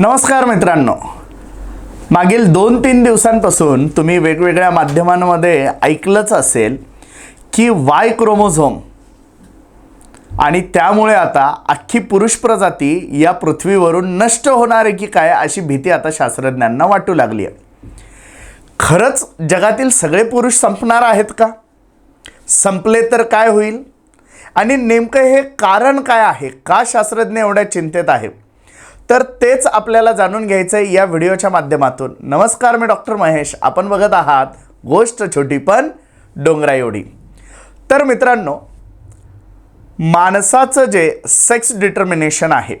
नमस्कार मित्रांनो. मागील दोन तीन दिवसांपासून तुम्ही वेगवेगळ्या माध्यमांमध्ये ऐकलंच असेल की वाय क्रोमोझोम आणि त्यामुळे आता अख्खी पुरुष प्रजाती या पृथ्वीवरून नष्ट होणार आहे की काय अशी भीती आता शास्त्रज्ञांना वाटू लागली आहे. खरंच जगातील सगळे पुरुष संपणार आहेत का? संपले तर काय होईल? आणि नेमकं हे कारण काय आहे? का शास्त्रज्ञ एवढ्या चिंतेत आहे तर तेच आपल्याला जाणून घ्यायचं आहे या व्हिडिओच्या माध्यमातून. नमस्कार मी डॉक्टर महेश. आपण बघत आहात गोष्ट छोटी पण डोंगरा एवढी. तर मित्रांनो माणसाचं जे सेक्स डिटर्मिनेशन आहे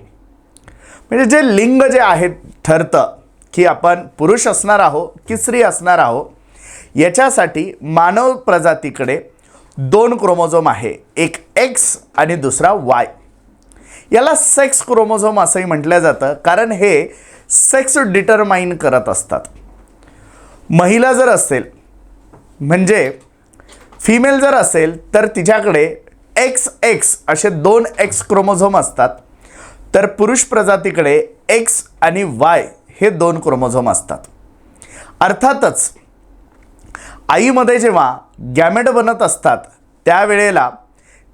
म्हणजे जे लिंग जे आहे ठरतं की आपण पुरुष असणार आहो की स्त्री असणार आहो याच्यासाठी मानव प्रजातीकडे दोन क्रोमोझोम आहे. एक एक्स आणि दुसरा वाय याला सेक्स क्रोमोझोम असंही म्हटलं जातं कारण हे सेक्स डिटरमाइन करत असतात. महिला जर असेल म्हणजे फिमेल जर असेल तर तिच्याकडे एक्स एक्स असे दोन एक्स क्रोमोझोम असतात तर पुरुष प्रजातीकडे एक्स आणि वाय हे दोन क्रोमोझोम असतात. अर्थातच आईमध्ये जेव्हा गॅमेट बनत असतात त्यावेळेला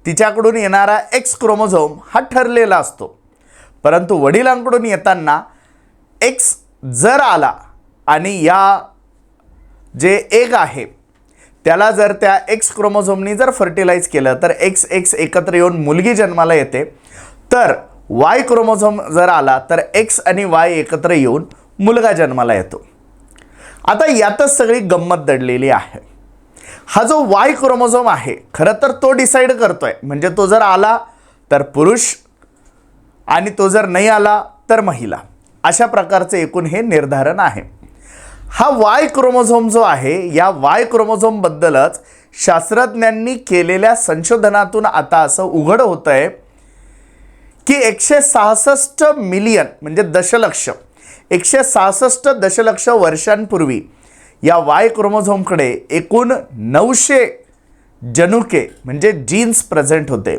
तिच्याकडून येणारा एक्स क्रोमोझोम हा ठरलेला असतो. परंतु वडिलांकडून येताना एक्स जर आला आणि या जे एक आहे त्याला जर त्या एक्स क्रोमोझोमनी जर फर्टिलाइज केलं तर एक्स एक्स एकत्र येऊन मुलगी जन्माला येते. तर वाय क्रोमोझोम जर आला तर एक्स आणि वाय एकत्र येऊन मुलगा जन्माला येतो. आता यातच सगळी गंमत दडलेली आहे. हा जो वाय क्रोमोझोम आहे खरं तर तो डिसाईड करतोय. म्हणजे तो जर आला तर पुरुष आणि तो जर नाही आला तर महिला. अशा प्रकारचे एकूण हे निर्धारण आहे. हा वाय क्रोमोझोम जो आहे या वाय क्रोमोझोमबद्दलच शास्त्रज्ञांनी केलेल्या संशोधनातून आता असं उघड होतं आहे की एकशे सहासष्ट मिलियन म्हणजे दशलक्ष एकशे सहासष्ट दशलक्ष वर्षांपूर्वी या वाय क्रोमोझोमकडे एकूण नऊशे जनुके म्हणजे जीन्स प्रेझेंट होते.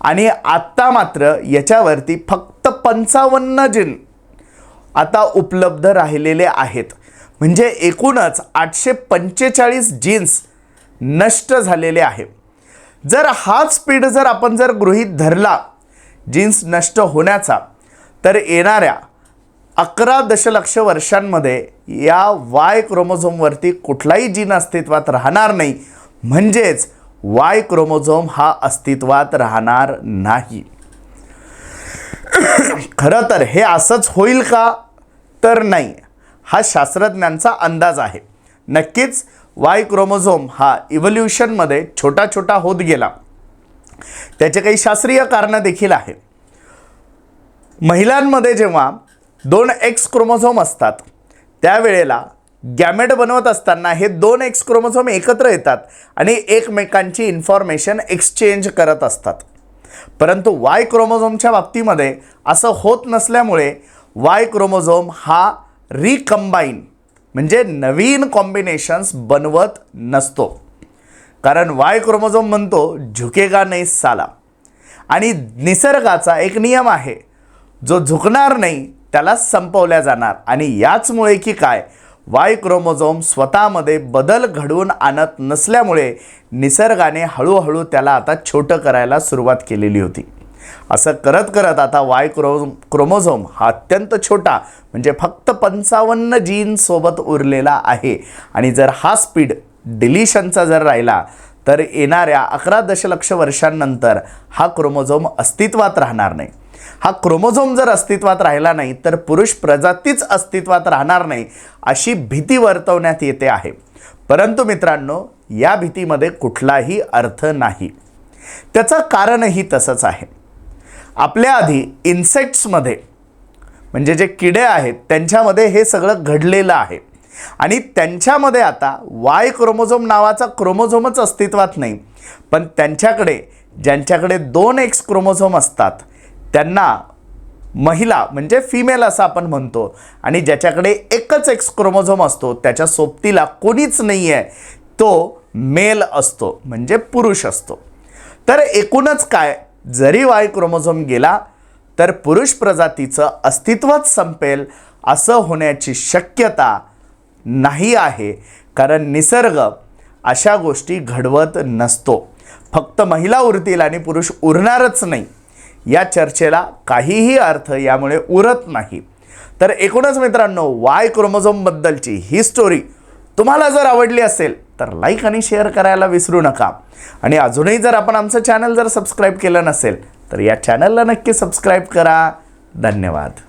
आणि आत्ता मात्र याच्यावरती फक्त पंचावन्न जीन आता उपलब्ध राहिलेले आहेत. म्हणजे एकूणच आठशे पंचेचाळीस जीन्स नष्ट झालेले आहे. जर हाच स्पीड जर आपण जर गृहीत धरला जीन्स नष्ट होण्याचा तर येणाऱ्या अकरा दशलक्ष वर्षांमध्ये या वाय क्रोमोझोमवरती कुठलाही जीन अस्तित्वात राहणार नाही. म्हणजेच वाय क्रोमोझोम हा अस्तित्वात राहणार नाही. खरं तर हे असंच होईल का? तर नाही. हा शास्त्रज्ञांचा अंदाज आहे. नक्कीच वाय क्रोमोझोम हा इव्होल्युशनमध्ये छोटा छोटा होत गेला. त्याचे काही शास्त्रीय कारणं देखील आहे महिलांमध्ये जेव्हा दोन एक्स क्रोमोझोम असतात. त्यावेळेला गॅमेट बनवत असताना हे दोन एक्स क्रोमोझोम एकत्र येतात आणि एकमेकांची इन्फॉर्मेशन एक्सचेंज करत असतात. परंतु वाय क्रोमोझोमच्या बाबतीमध्ये असं होत नसल्यामुळे वाय क्रोमोझोम हा रिकंबाईन म्हणजे नवीन कॉम्बिनेशन्स बनवत नसतो. कारण वाय क्रोमोझोम म्हणतो झुकेगा नाही साला. आणि निसर्गाचा एक नियम आहे जो झुकणार नाही त्याला संपवल्या जाणार. आणि याचमुळे की काय? वाय क्रोमोझोम स्वतःमध्ये बदल घडवून आणत नसल्यामुळे निसर्गाने हळूहळू त्याला आता छोटं करायला सुरुवात केलेली होती. असं करत करत आता वाय क्रो क्रोमोझोम हा अत्यंत छोटा म्हणजे फक्त पंचावन्न जीनसोबत उरलेला आहे. आणि जर हा स्पीड डिलिशनचा जर राहिला तर येणाऱ्या अकरा दशलक्ष वर्षांनंतर हा क्रोमोझोम अस्तित्वात राहणार नाही. हा क्रोमोझोम जर अस्तित्वात राहिला नाही तर पुरुष प्रजातीच अस्तित्वात राहणार नाही अशी भीती वर्तवण्यात येते आहे. परंतु मित्रांनो या भीतीमध्ये कुठलाही अर्थ नाही. त्याचं कारणही तसंच आहे. आपल्या आधी इन्सेक्ट्समध्ये म्हणजे जे किडे आहेत त्यांच्यामध्ये हे सगळं घडलेलं आहे. आणि त्यांच्यामध्ये आता वाय क्रोमोझोम नावाचा क्रोमोझोमच अस्तित्वात नाही. पण त्यांच्याकडे ज्यांच्याकडे दोन एक्स क्रोमोझोम असतात त्यांना महिला म्हणजे फिमेल असं आपण म्हणतो. आणि ज्याच्याकडे एकच एक्स क्रोमोझोम असतो त्याच्या सोबतीला कोणीच नाही आहे तो मेल असतो म्हणजे पुरुष असतो. तर एकूणच काय? जरी वाय क्रोमोझोम गेला तर पुरुष प्रजातीचं अस्तित्वच संपेल असं होण्याची शक्यता नाही आहे. कारण निसर्ग अशा गोष्टी घडवत नसतो. फक्त महिला उरतील आणि पुरुष उरणारच नाही. या चर्चेला काहीही अर्थ यामुळे उरत नाही. तर एकूणच मित्रांनो वाय क्रोमोझोमबद्दलची ही स्टोरी तुम्हाला जर आवडली असेल तर लाईक आणि शेअर करायला विसरू नका. आणि अजूनही जर आपण आमचं चॅनल जर सबस्क्राईब केलं नसेल तर या चॅनलला नक्की सबस्क्राईब करा. धन्यवाद.